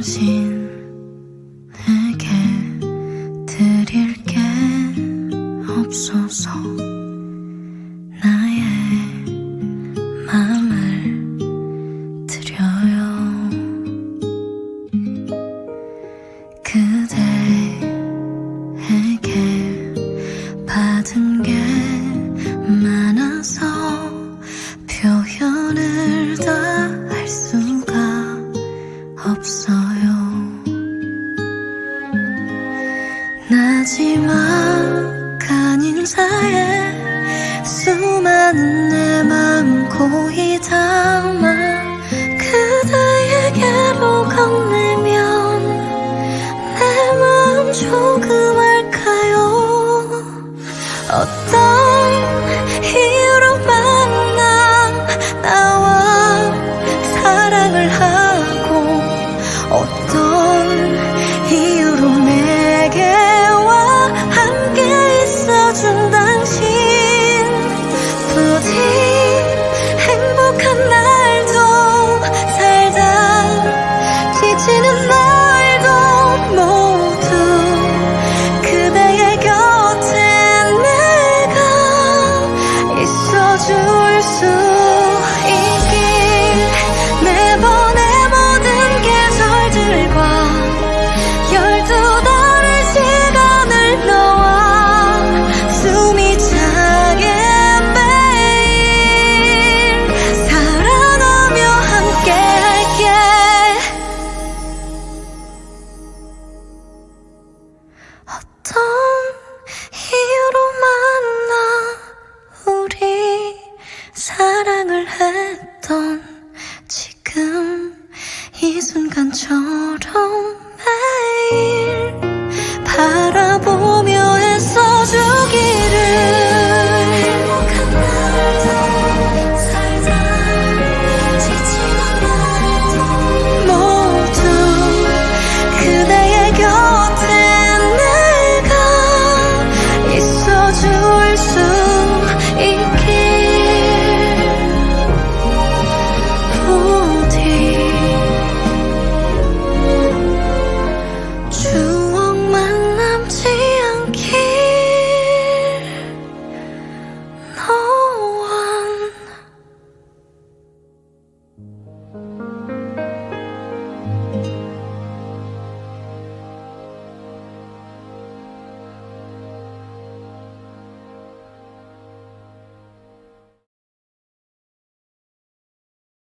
신 내게 드릴 게 없어서 나의 마음을 드려요. 그대에게 받은 게 많아서 표현 마지막 한 인사에 수많은 내 마음 고이 있던 지금 이 순간처럼 매일 바라보며 애써주기를 그대의 곁에 내가 있어주